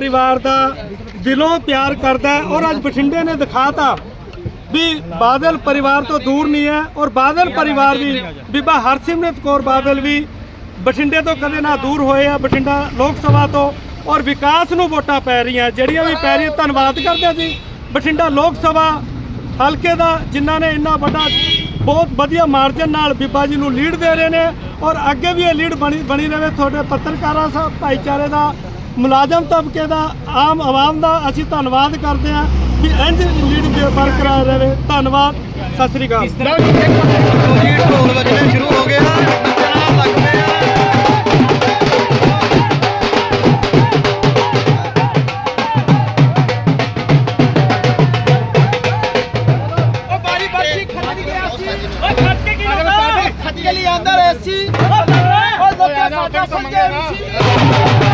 ਪਰਿਵਾਰ ਦਾ ਦਿਲੋਂ ਪਿਆਰ ਕਰਦਾ ਹੈ ਔਰ ਅੱਜ ਬਠਿੰਡੇ ਨੇ ਦਿਖਾਤਾ ਵੀ ਬਾਦਲ ਪਰਿਵਾਰ ਤੋਂ ਦੂਰ ਨਹੀਂ ਹੈ ਔਰ ਬਾਦਲ ਪਰਿਵਾਰ ਵੀ, ਬੀਬਾ ਹਰਸਿਮਰਤ ਕੌਰ ਬਾਦਲ ਵੀ ਬਠਿੰਡੇ ਤੋਂ ਕਦੇ ਨਾ ਦੂਰ ਹੋਏ ਆ, ਬਠਿੰਡਾ ਲੋਕ ਸਭਾ ਤੋਂ ਔਰ ਵਿਕਾਸ ਨੂੰ ਵੋਟਾਂ ਪੈ ਰਹੀਆਂ, ਜਿਹੜੀਆਂ ਵੀ ਪੈ ਰਹੀਆਂ, ਧੰਨਵਾਦ ਕਰਦੇ ਹਾਂ ਜੀ। ਬਠਿੰਡਾ ਲੋਕ ਸਭਾ ਹਲਕੇ ਦਾ, ਜਿਨ੍ਹਾਂ ਨੇ ਇੰਨਾ ਵੱਡਾ, ਬਹੁਤ ਵਧੀਆ ਮਾਰਜਨ ਨਾਲ ਬੀਬਾ ਜੀ ਨੂੰ ਲੀਡ ਦੇ ਰਹੇ ਨੇ ਔਰ ਅੱਗੇ ਵੀ ਇਹ ਲੀਡ ਬਣੀ ਬਣੀ ਰਹੇ ਤੁਹਾਡੇ ਪੱਤਰਕਾਰਾਂ ਸਾਹਿਬ ਭਾਈਚਾਰੇ ਦਾ। ਮੁਲਾਜ਼ਮ ਤਬਕੇ ਦਾ ਆਮ ਆਵਾਮ ਦਾ ਅਸੀਂ ਧੰਨਵਾਦ ਕਰਦੇ ਹਾਂ ਕਿ ਇੰਜ ਲੀਡ ਬਰਕਰਾਰ ਰਹੇ ਧੰਨਵਾਦ ਸਤਿ ਸ੍ਰੀ ਅਕਾਲ ਇਸ ਐਸੀ ਉਹ ਲੋਕਾਂ ਸਾਡਾ ਸੰਗੇ ਸੀ